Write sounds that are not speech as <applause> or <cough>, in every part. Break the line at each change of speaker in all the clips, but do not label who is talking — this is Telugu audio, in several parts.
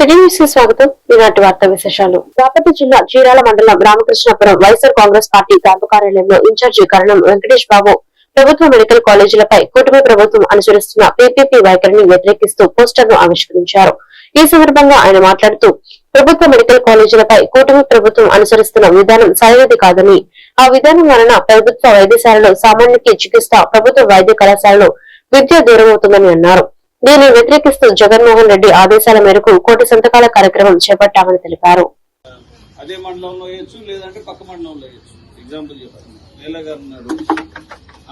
స్వాగతం. ఈనాటి వార్తా విశేషాలు. బాపట్ల జిల్లా చీరాల మండలం Ramakrishnapuram YSR Congress party camp కార్యాలయంలో ఇన్ఛార్జి కరణం వెంకటేష్ బాబు ప్రభుత్వ మెడికల్ కాలేజీలపై కూటమి ప్రభుత్వం అనుసరిస్తున్న పీపీపీ వైఖరిని వ్యతిరేకిస్తూ పోస్టర్ను ఆవిష్కరించారు. ఈ సందర్భంగా ఆయన మాట్లాడుతూ ప్రభుత్వ మెడికల్ కాలేజీలపై కూటమి ప్రభుత్వం అనుసరిస్తున్న విధానం సరైనది కాదని ఆ విధానం వలన ప్రభుత్వ వైద్యశాలలో సామాన్యుకి చికిత్స ప్రభుత్వ వైద్య కళాశాలలో విద్య దూరమవుతుందని అన్నారు. దీన్ని వ్యతిరేకిస్తూ జగన్మోహన్ రెడ్డి ఆదేశాల మేరకు కోటి సంతకాల కార్యక్రమం చేపట్టామని తెలిపారు.
అదే మండలంలో వేయచ్చు లేదంటే పక్క మండలంలో వేయచ్చు. ఎగ్జాంపుల్ చెప్పాను నీల గారు ఉన్నారు.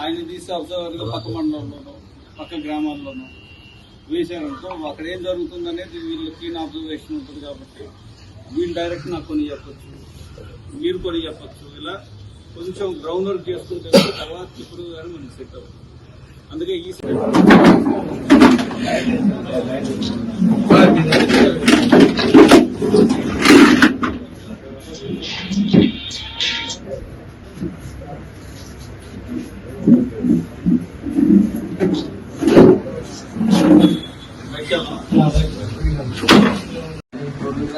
ఆయన తీసి అబ్జర్వర్గా పక్క మండలంలోనూ పక్క గ్రామాల్లోనూ వేశారనుకో అక్కడ ఏం జరుగుతుంది అనేది వీళ్ళు క్లీన్ అబ్జర్వేషన్ ఉంటుంది కాబట్టి వీళ్ళు డైరెక్ట్ నాకు కొన్ని చెప్పచ్చు. మీరు కొన్ని చెప్పచ్చు. ఇలా కొంచెం గ్రౌండ్ వర్క్ చేసుకుంటే తర్వాత ఇప్పుడు కానీ మనకి సెట్ అవుతుంది. అందుకే ఈ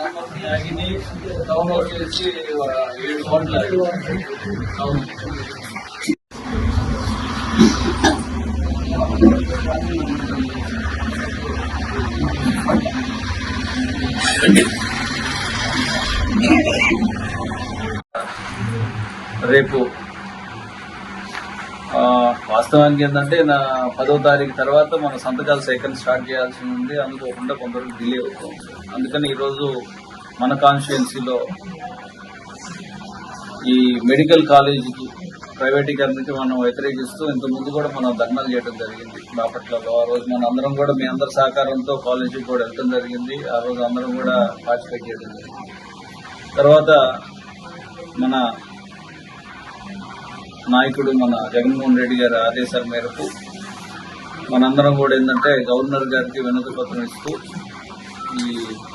డౌన్లోడ్ చేసి ఆగినాయి టౌన్ వచ్చేసి ఏడు కోట్ల రేపు వాస్తవానికి ఏంటంటే నా పదో తారీఖు తర్వాత మన సంతకాల సేకరణ స్టార్ట్ చేయాల్సి ఉంది. అందుకోకుండా కొందరు డిలే అవుతుంది. అందుకని ఈరోజు మన కాన్స్టిట్యున్సీలో ఈ మెడికల్ కాలేజీకి ప్రైవేటీకరణకి మనం వ్యతిరేకిస్తూ ఇంత ముందు కూడా మనం ధర్నాలు చేయడం జరిగింది. బాపట్లలో ఆ రోజు మన అందరం కూడా మీ అందరి సహకారంతో కాలేజీకి కూడా వెళ్ళడం జరిగింది. ఆ రోజు అందరం కూడా పార్టిసిపేట్ చేయడం జరిగింది. తర్వాత మన నాయకుడు మన జగన్మోహన్ రెడ్డి గారి ఆదేశాల మేరకు మనందరం కూడా ఏంటంటే గవర్నర్ గారికి వినతి పత్రం ఇస్తూ ఈ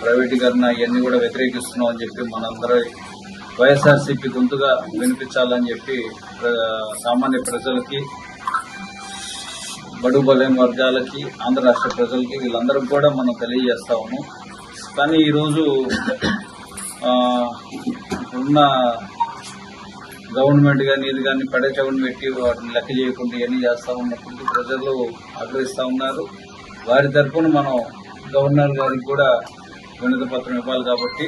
ప్రైవేటీకరణ ఇవన్నీ కూడా వ్యతిరేకిస్తున్నాం అని చెప్పి మనందరూ వైఎస్ఆర్సీపీ గొంతుగా వినిపించాలని చెప్పి సామాన్య ప్రజలకి బడు బలైన వర్గాలకి ఆంధ్ర రాష్ట్ర ప్రజలకి వీళ్ళందరం కూడా మనం తెలియజేస్తాము కానీ ఈరోజు ఉన్న గవర్నమెంట్ కానీ ఇది కానీ పడేచవని పెట్టి వాటిని లెక్క చేయకుండా ఇవన్నీ చేస్తా ఉన్నప్పుడు ప్రజలు ఆగ్రహిస్తూ ఉన్నారు. వారి తరఫున మనం గవర్నర్ గారికి కూడా వినతి పత్రం ఇవ్వాలి కాబట్టి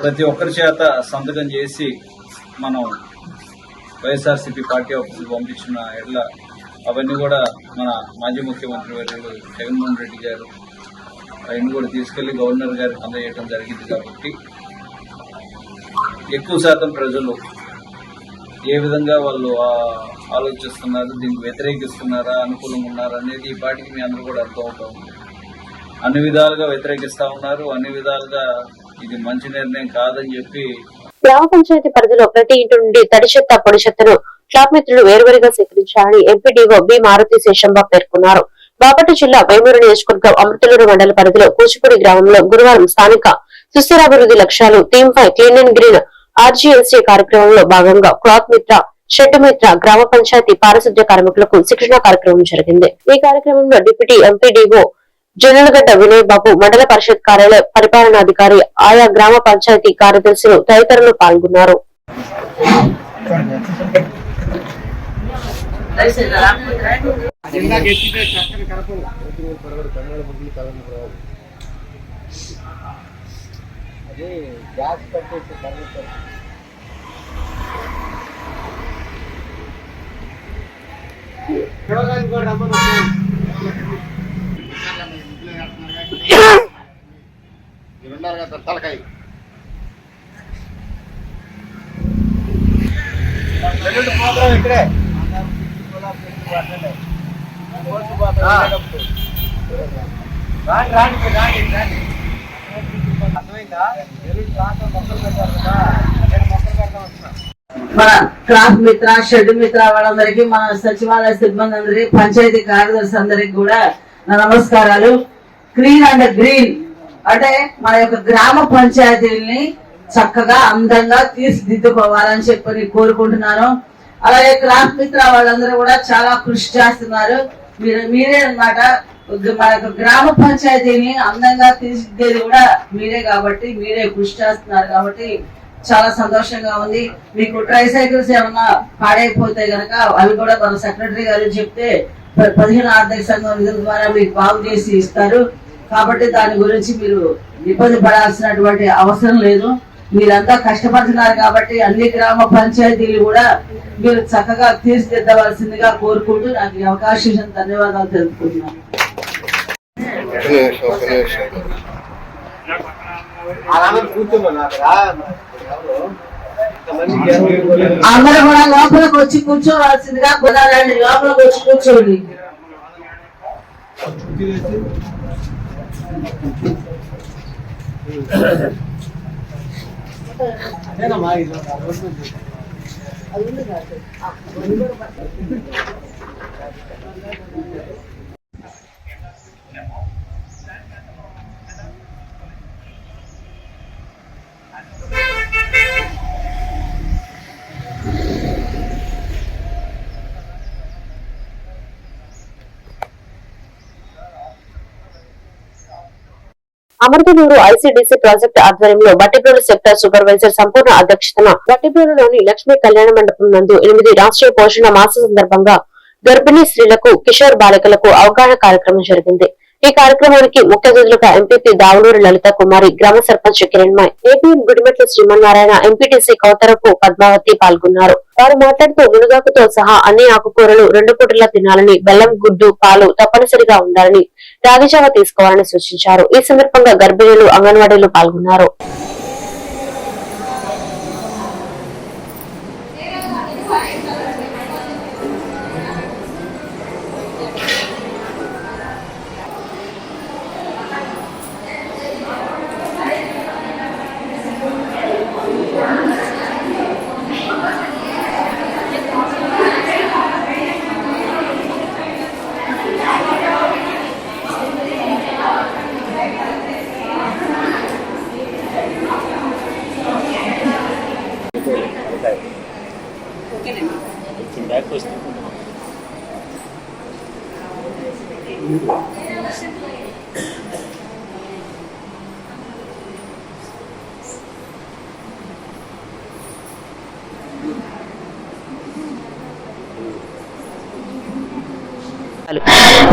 ప్రతి ఒక్కరి చేత సంతకం చేసి మనం వైఎస్ఆర్సీపీ పార్టీ ఆఫీసుకు పంపించిన ఎడ్ల అవన్నీ కూడా మన మాజీ ముఖ్యమంత్రి వర్యులు జగన్మోహన్ రెడ్డి గారు అవన్నీ కూడా తీసుకెళ్ళి గవర్నర్ గారికి అందజేయడం జరిగింది కాబట్టి ఎక్కువ శాతం ప్రజలు ఏ విధంగా వాళ్ళు ఆలోచిస్తున్నారు దీనికి వ్యతిరేకిస్తున్నారా అనుకూలంగా ఉన్నారా అనేది ఈ పాటికి మీ అందరూ కూడా అర్థం అవుతా ఉంది. అన్ని విధాలుగా వ్యతిరేకిస్తూ ఉన్నారు అన్ని విధాలుగా ఇది మంచి నిర్ణయం కాదని చెప్పి
గ్రామ పంచాయతీ పరిధిలో ప్రతి ఇంటి నుండి తడి చెత్త పొడి చెత్తను క్లాబ్ మిత్రులు వేరువేరుగా సేకరించాలని ఎంపీడీఓ బి మారుతి శేషంబా పేర్కొన్నారు. బాపట్ల జిల్లా వేమూరు నియోజకవర్గం అమృతలూరు మండల పరిధిలో కూచిపూడి గ్రామంలో గురువారం స్థానిక సుస్థిరాభివృద్ధి లక్ష్యాలు theme five clean and green RGLC కార్యక్రమంలో భాగంగా క్లాత్ మిత్ర షెడ్ మిత్ర గ్రామ పంచాయతీ పారిశుద్ధ్య కార్మికులకు శిక్షణ కార్యక్రమం జరిగింది. ఈ కార్యక్రమంలో డిప్యూటీ ఎంపీడీఓ జొన్నలగడ్డ వినయ్ బాబు మండల పరిషత్ కార్యాలయ పరిపాలనాధికారి ఆయా గ్రామ పంచాయతీ కార్యదర్శులు తదితరులు పాల్గొన్నారు.
తలకాయ. ఇక్కడే. రాండి రాండి రాండి రాండి. అర్థమైందా? ఎరుడు రాక మొక్కలు పెట్టారు కదా. నేను మొక్కలు పెడతాం వస్తున్నా
మన క్రాఫ్ మిత్ర షెడ్ మిత్ర వాళ్ళందరికీ మన సచివాలయ సిబ్బంది అందరికి పంచాయతీ కార్యదర్శి అందరికి కూడా నా నమస్కారాలు. క్లీన్ అండ్ గ్రీన్ అంటే మన యొక్క గ్రామ పంచాయతీల్ని చక్కగా అందంగా తీర్చిదిద్దుకోవాలని చెప్పి కోరుకుంటున్నాను. అలాగే క్రాఫ్ట్ మిత్ర వాళ్ళందరూ కూడా చాలా కృషి చేస్తున్నారు. మీరు మీరే అన్నమాట మన యొక్క గ్రామ పంచాయతీని అందంగా తీర్చిదిద్దేది కూడా మీరే కాబట్టి మీరే కృషి చేస్తున్నారు కాబట్టి చాలా సంతోషంగా ఉంది. మీకు ట్రై సైకిల్స్ ఏమన్నా పాడైపోతే గనక అవి కూడా మన సెక్రటరీ గారు చెప్తే పదిహేను ఆర్థిక సంఘం నిధుల ద్వారా మీకు బాగు చేసి ఇస్తారు. కాబట్టి దాని గురించి మీరు ఇబ్బంది పడాల్సినటువంటి అవసరం లేదు. మీరంతా కష్టపడుతున్నారు కాబట్టి అన్ని గ్రామ పంచాయతీలు కూడా మీరు చక్కగా తీర్చిదిద్దవలసిందిగా కోరుకుంటూ నాకు ఈ అవకాశం ఇచ్చిన ధన్యవాదాలు తెలుపుకుంటున్నాను. అందరూ కూడా లోపలికి వచ్చి కూర్చోవలసిందిగా కుదరండి లోపలికి వచ్చి కూర్చోండి.
అదేనమ్మా ఇది
అమృతనూరు ఐసీడీసీ ప్రాజెక్ట్ ఆధ్వర్యంలో బట్టిప్రోలు సెక్టర్ సూపర్వైజర్ సంపూర్ణ అధ్యక్షతన బట్టిప్రోలులోని లక్ష్మీ కళ్యాణ మండపం నందు ఎనిమిది రాష్ట్రీయ పోషణ మాస సందర్భంగా గర్భిణీ స్త్రీలకు కిషోర్ బాలికలకు అవగాహన కార్యక్రమం జరిగింది. ఈ కార్యక్రమానికి ముఖ్య అతిథులుగా ఎంపీపీ దావులూరు లలిత కుమారి గ్రామ సర్పంచ్ కిరణ్మాయ్ ఏపీఎం గుడిమెట్ల శ్రీమన్నారాయణ ఎంపీటీసీ కౌతరపు పద్మావతి పాల్గొన్నారు. వారు మాట్లాడుతూ మునగాకుతో సహా అన్ని ఆకుకూరలు రెండు పూటలా తినాలని బెల్లం గుడ్డు పాలు తప్పనిసరిగా ఉండాలని రాగిజావ తీసుకోవాలని సూచించారు. ఈ సందర్భంగా గర్భిణీలు అంగన్వాడీలు పాల్గొన్నారు.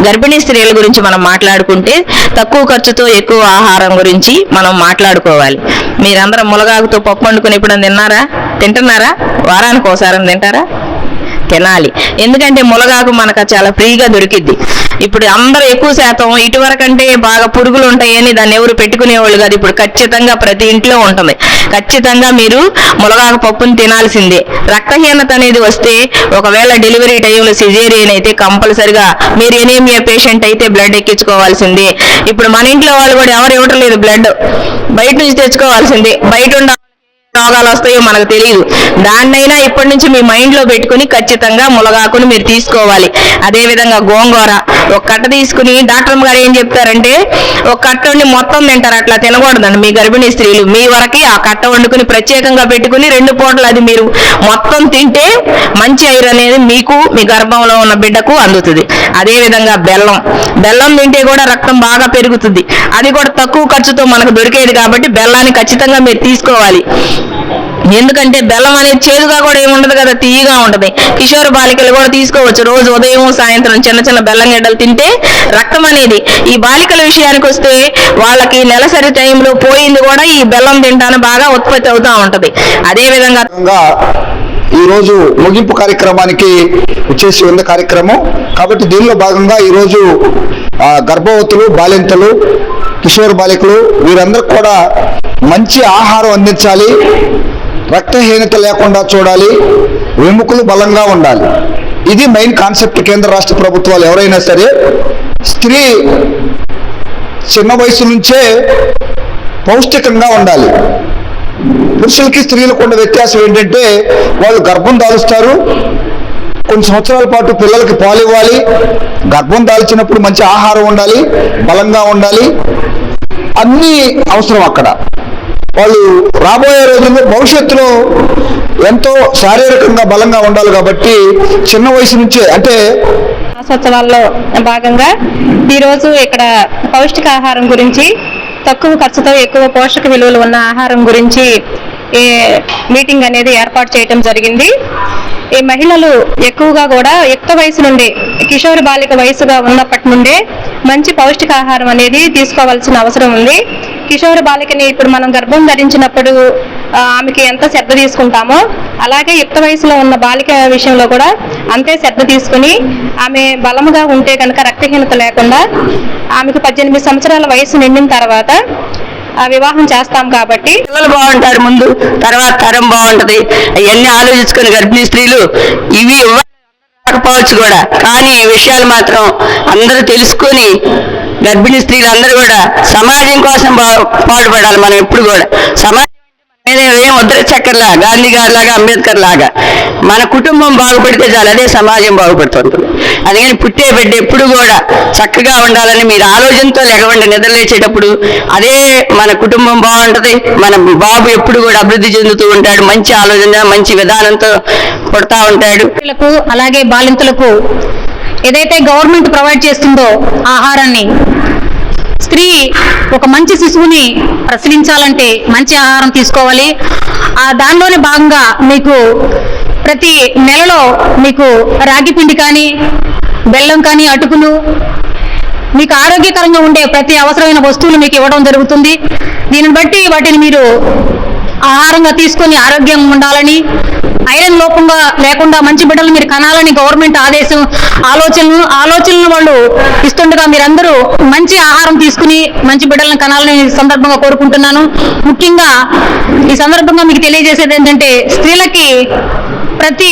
గర్భిణీ స్త్రీల గురించి మనం మాట్లాడుకుంటే తక్కువ ఖర్చుతో ఎక్కువ ఆహారం గురించి మనం మాట్లాడుకోవాలి. మీరందరం ములగాకుతో పప్పు వండుకుని ఇప్పుడు తిన్నారా? తింటున్నారా? వారానికి ఒకసారి తింటారా? తినాలి. ఎందుకంటే ములగాకు మనకు చాలా ఫ్రీగా దొరికిద్ది. ఇప్పుడు అందరూ ఎక్కువ శాతం ఇటువరకంటే బాగా పురుగులు ఉంటాయని దాన్ని ఎవరు పెట్టుకునేవాళ్ళు కాదు. ఇప్పుడు ఖచ్చితంగా ప్రతి ఇంట్లో ఉంటుంది. ఖచ్చితంగా మీరు ములగాకు పప్పుని తినాల్సిందే. రక్తహీనత అనేది వస్తే ఒకవేళ డెలివరీ టైంలో సిజేరియన్ అయితే కంపల్సరిగా మీరు ఎనీమియా పేషెంట్ అయితే బ్లడ్ ఎక్కించుకోవాల్సిందే. ఇప్పుడు మన ఇంట్లో వాళ్ళు కూడా ఎవరు ఇవ్వటం లేదు బ్లడ్. బయట నుంచి తెచ్చుకోవాల్సిందే. బయట ఉండాలి రోగాలు వస్తాయో మనకు తెలియదు దాన్నైనా ఇప్పటి నుంచి మీ మైండ్లో పెట్టుకుని ఖచ్చితంగా ములగాకును మీరు తీసుకోవాలి. అదే విధంగా గోంగూర. ఒక కట్ట తీసుకుని డాక్టర్ గారు ఏం చెప్తారంటే ఒక కట్ట వండి మొత్తం తింటారు అట్లా తినకూడదండి మీ గర్భిణీ స్త్రీలు. మీ వరకి ఆ కట్ట వండుకుని ప్రత్యేకంగా పెట్టుకుని రెండు పూటలు అది మీరు మొత్తం తింటే మంచి ఐరన్ అనేది మీకు మీ గర్భంలో ఉన్న బిడ్డకు అందుతుంది. అదే విధంగా బెల్లం. బెల్లం తింటే కూడా రక్తం బాగా పెరుగుతుంది. అది కూడా తక్కువ ఖర్చుతో మనకు దొరికేది కాబట్టి బెల్లాన్ని ఖచ్చితంగా మీరు తీసుకోవాలి. ఎందుకంటే బెల్లం అనేది చేదుగా కూడా ఏముండదు కదా తీయగా ఉంటది. కిషోర బాలికలు కూడా తీసుకోవచ్చు. రోజు ఉదయం సాయంత్రం చిన్న చిన్న బెల్లం గడ్డలు తింటే రక్తం అనేది. ఈ బాలికల విషయానికి వస్తే వాళ్ళకి నెలసరి టైంలో పోయింది కూడా ఈ బెల్లం తింటాను బాగా ఉత్పత్తి అవుతా ఉంటది. అదే విధంగా
ఈరోజు ముగింపు కార్యక్రమానికి వచ్చేసి ఉంది కార్యక్రమం. కాబట్టి దీనిలో భాగంగా ఈరోజు గర్భవతులు బాలింతలు కిషోర్ బాలికలు వీరందరికి కూడా మంచి ఆహారం అందించాలి. రక్తహీనత లేకుండా చూడాలి వెముకలు బలంగా ఉండాలి. ఇది మెయిన్ కాన్సెప్ట్ కేంద్ర రాష్ట్ర ప్రభుత్వాలు ఎవరైనా సరే స్త్రీ చిన్న వయసు నుంచే పౌష్టికంగా ఉండాలి. పురుషులకి స్త్రీలకు ఉన్న వ్యత్యాసం ఏంటంటే వాళ్ళు గర్భం దాలుస్తారు కొన్ని సంవత్సరాల పాటు పిల్లలకి పాలు ఇవ్వాలి గర్భం దాల్చినప్పుడు మంచి ఆహారం ఉండాలి బలంగా ఉండాలి. అన్నీ అవసరం అక్కడ. వాళ్ళు రాబోయే రోజుల్లో భవిష్యత్తులో ఎంతో శారీరకంగా బలంగా ఉండాలి కాబట్టి చిన్న వయసు నుంచే అంటే
మాసోత్సవాల్లో భాగంగా ఈరోజు ఇక్కడ పౌష్టికాహారం గురించి తక్కువ ఖర్చుతో ఎక్కువ పోషక విలువలు ఉన్న ఆహారం గురించి ఈ మీటింగ్ అనేది ఏర్పాటు చేయటం జరిగింది. ఈ మహిళలు ఎక్కువగా కూడా యుక్త వయసు నుండి కిషోర బాలిక వయసుగా ఉన్నప్పటి నుండే మంచి పౌష్టికాహారం అనేది తీసుకోవాల్సిన అవసరం ఉంది. కిషోర బాలికని ఇప్పుడు మనం గర్భం ధరించినప్పుడు ఆమెకి ఎంత శ్రద్ధ తీసుకుంటామో అలాగే యుక్త వయసులో ఉన్న బాలిక విషయంలో కూడా అంతే శ్రద్ధ తీసుకుని ఆమె బలముగా ఉంటే కనుక రక్తహీనత లేకుండా ఆమెకు పద్దెనిమిది సంవత్సరాల వయసు నిండిన తర్వాత ఆ, వివాహం చేస్తాం కాబట్టి.
పిల్లలు బాగుంటారు ముందు తర్వాత తరం బాగుంటది. అవన్నీ ఆలోచించుకుని గర్భిణీ స్త్రీలు ఇవి ఇవ్వకపోవచ్చు కూడా. కానీ ఈ విషయాలు మాత్రం అందరూ తెలుసుకొని గర్భిణీ స్త్రీలు అందరూ కూడా సమాజం కోసం పాటుపడాలి మనం ఎప్పుడు కూడా. సమాజం ఏం ముద్ర చక్కర్లా గాంధీ గారి లాగా అంబేద్కర్ లాగా. మన కుటుంబం బాగుపడితే చాలు అదే సమాజం బాగుపడుతుంటుంది అందుకని పుట్టే బిడ్డ ఎప్పుడు కూడా చక్కగా ఉండాలని మీరు ఆలోచనతో లేకుండా నిద్రలేచేటప్పుడు అదే మన కుటుంబం బాగుంటుంది మన బాబు ఎప్పుడు కూడా అభివృద్ధి చెందుతూ ఉంటాడు మంచి ఆలోచన మంచి విధానంతో పుడతా ఉంటాడు.
పిల్లలకు అలాగే బాలింతలకు ఏదైతే గవర్నమెంట్ ప్రొవైడ్ చేస్తుందో ఆహారాన్ని స్త్రీ ఒక మంచి శిశువుని ప్రసవించాలంటే మంచి ఆహారం తీసుకోవాలి. ఆ దానిలోని భాగంగా మీకు ప్రతి నెలలో మీకు రాగి పిండి కానీ బెల్లం కానీ అటుకులు మీకు ఆరోగ్యకరంగా ఉండే ప్రతి అవసరమైన వస్తువులు మీకు ఇవ్వడం జరుగుతుంది. దీనిని బట్టి వాటిని మీరు ఆహారంగా తీసుకొని ఆరోగ్యంగా ఉండాలని ఐరన్ లోపంగా లేకుండా మంచి బిడ్డలు మీరు కనాలని గవర్నమెంట్ ఆదేశం ఆలోచనలు ఆలోచనలు వాళ్ళు ఇస్తుండగా మీరందరూ మంచి ఆహారం తీసుకుని మంచి బిడ్డలను కనాలని సందర్భంగా కోరుకుంటున్నాను. ముఖ్యంగా ఈ సందర్భంగా మీకు తెలియజేసేది ఏంటంటే స్త్రీలకి ప్రతి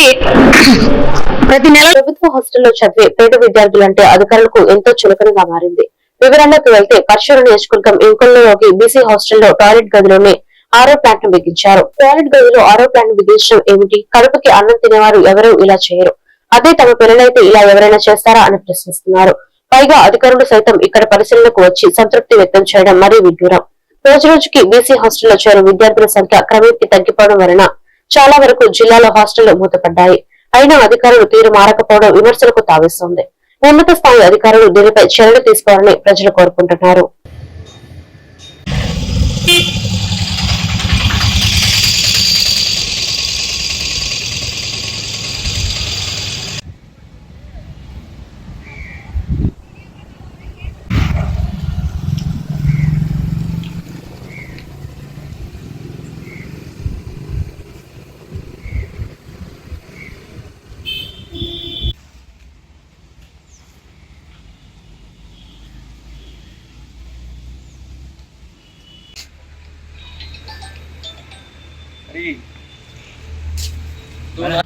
<coughs> ప్రతి నెల
ప్రభుత్వ హాస్టల్లో చదివే పేద విద్యార్థులంటే అధికారులకు ఎంతో చులకనగా మారింది. వివరాల్లోకి వెళ్తే పరశుర నియోజకవర్గం ఇంకొల్లోకి బీసీ హాస్టల్లో టాయిలెట్ గదిలోనే ఆరో ప్లాంట్ను బిగించారు. టాయిలెట్ గదిలో ఆరో ప్లాంట్ను బిగించడం ఏమిటి? కడుపుకి అన్నం తినేవారు ఎవరూ? ఇలా చేయరు. అదే తమ పిల్లలైతే ఇలా ఎవరైనా చేస్తారా అని ప్రశ్నిస్తున్నారు. పైగా అధికారులు సైతం ఇక్కడ పరిశీలనకు వచ్చి సంతృప్తి వ్యక్తం చేయడం మరీ విడ్డూరం. రోజు రోజుకి బీసీ హాస్టల్లో చేరిన విద్యార్థుల సంఖ్య క్రమేపీ తగ్గిపోవడం వలన చాలా వరకు జిల్లాలో హాస్టళ్ళు మూతపడ్డాయి. అయినా అధికారులు తీరు మారకపోవడం విమర్శలకు తావిస్తోంది. ఉన్నత స్థాయి అధికారులు దీనిపై చర్యలు తీసుకోవాలని ప్రజలు కోరుకుంటున్నారు. Para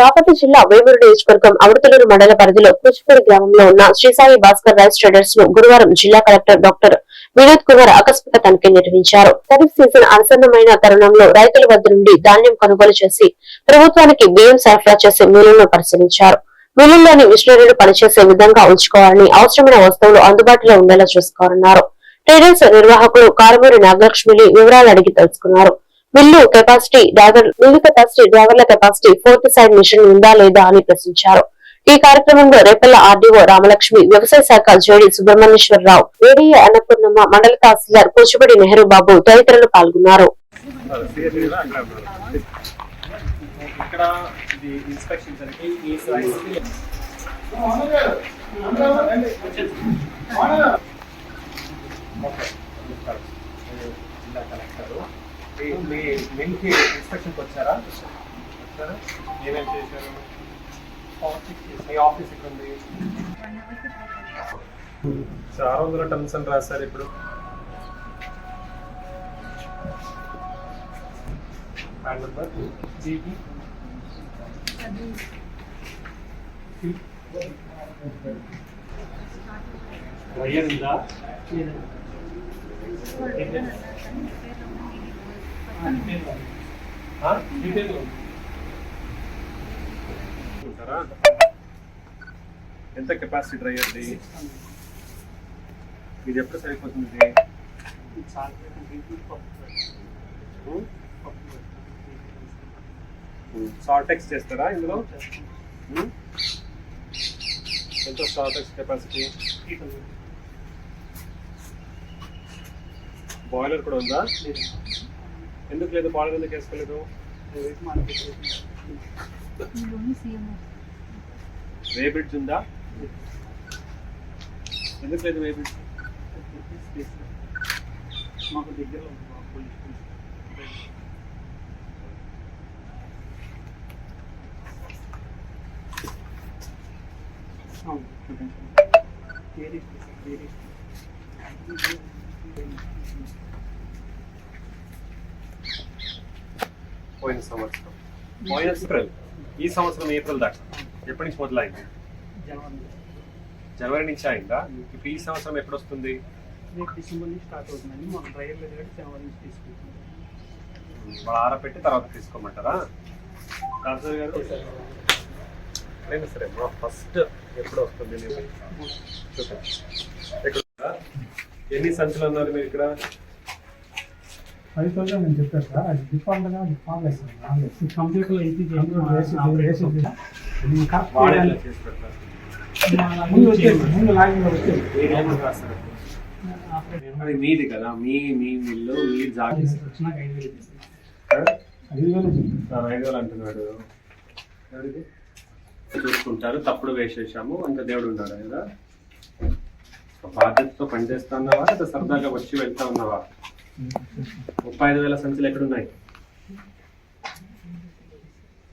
బాపట్ల జిల్లా వేమూరు నియోజకవర్గం అవడతలూరు మండల పరిధిలో కూచిపూడి గ్రామంలో ఉన్న శ్రీసాయి భాస్కర్ రైస్ ట్రేడర్స్ను గురువారం జిల్లా కలెక్టర్ డాక్టర్ వినోద్ కుమార్ ఆకస్మిక తనిఖీ నిర్వహించారు. ఖరీఫ్ సీజన్ ఆసన్నమైన తరుణంలో రైతుల వద్ద నుండి ధాన్యం కొనుగోలు చేసి ప్రభుత్వానికి బియ్యం సరఫరా చేసే మిల్లులను పరిశీలించారు. మిల్లుల్లోని మిషనరీలు పనిచేసే విధంగా ఉంచుకోవాలని అవసరమైన వస్తువులు అందుబాటులో ఉండేలా చూసుకోవాలన్నారు. ట్రేడర్స్ నిర్వాహకులు కారమూరి నాగలక్ష్మిని వివరాలు అడిగి తెలుసుకున్నారు. Mill capacity driver mill capacity డ్రైవర్ల కెపాసిటీ ఫోర్త్ సైడ్ మిషన్ ఉందా లేదా అని ప్రశ్నించారు. ఈ కార్యక్రమంలో రేపల్ల ఆర్డీఓ రామలక్ష్మి వ్యవసాయ శాఖ జేడి సుబ్రహ్మణ్యేశ్వరరావు ఏడీఏ అన్నపూర్ణమ్మ మండల తహసీల్దార్ కూచిపూడి నెహ్రూ బాబు తదితరులు పాల్గొన్నారు.
ఇక్కడ ఇది ఇన్స్పెక్షన్ జరిగి ఈ సైజ్ జిల్లా కలెక్టర్ మీ మిల్కి ఇన్స్పెక్షన్కి వచ్చారా? వచ్చారా? ఏమేం చేశారు? మీ ఆఫీస్ ఇక్కడ ఉంది ఆరు వందల టన్స్ అని రాశారు ఇప్పుడు. హ్యాండ్ నెంబర్ జీబీ ఉందా ఆ? డీటెయిల్ ఉంది. ఉంటారా ఎంత కెపాసిటీ డ్రైయర్ది ఇది ఎప్పుడు సరిపోతుంది. సాల్టెక్స్ చేస్తారా ఇందులో? ఎంత సాల్టెక్స్ కెపాసిటీ బాయిలర్ కూడా ఉందా? ఎందుకు లేదు? బాయిలర్ ఎందుకు వేసుకోలేదు? వే బ్రిడ్జ్ ఉందా? ఎందుకు లేదు వే బ్రిడ్జ్?
మాకు you.
పోయిన సంవత్సరం. పోయిన ఏప్రిల్. ఈ సంవత్సరం ఏప్రిల్ దాకా. ఎప్పటి నుంచి మొదలైంది? జనవరి. నుంచి అయిందా? ఇప్పుడు ఈ సంవత్సరం ఎప్పుడు వస్తుంది?
డిసెంబర్ నుంచి స్టార్ట్ అవుతుందండి. మాకు డ్రైవర్ లేదు జనవరి నుంచి తీసుకుంటాం
వాళ్ళు ఆరపెట్టి తర్వాత తీసుకోమంటారా? డాక్టర్ గారు? సరే. మా ఫస్ట్ ఎప్పుడు వస్తుంది చూడండి. ఎన్ని సంచులు ఉన్నారు మీరు ఇక్కడ?
పది రోజులు నేను చెప్పాను సార్. అది డిఫాల్ట్గా డిఫాల్ట్ వేస్తాను ముందు
అది కదా. మీ మీ మిల్లు మీ జాగి
వచ్చినాక ఐదు వేలు ఇచ్చేసారు. ఐదు వేలు చెప్తాను
ఐదు వేలు అంటున్నాడు. చూసుకుంటారు. తప్పుడు వేసేసాము. అంత దేవుడు ఉన్నాడు కదా బాధ్యతతో పనిచేస్తా ఉన్నావా? లేదా సరదాగా వచ్చి వెళ్తా ఉన్నావా? ముప్పై ఐదు వేల సంచులు ఎక్కడున్నాయి?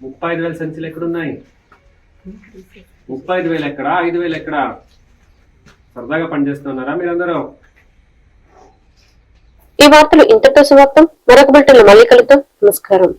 ముప్పై ఐదు వేల సంచులు ఎక్కడున్నాయి? ముప్పై ఐదు వేలు ఎక్కడా? ఐదు వేలు ఎక్కడా? సరదాగా పనిచేస్తున్నారా మీరందరూ?
ఈ వార్తలు ఇంతటితో సమాప్తం. మరొక బిల్టన్లో మళ్ళీ కలుద్దాం. నమస్కారం.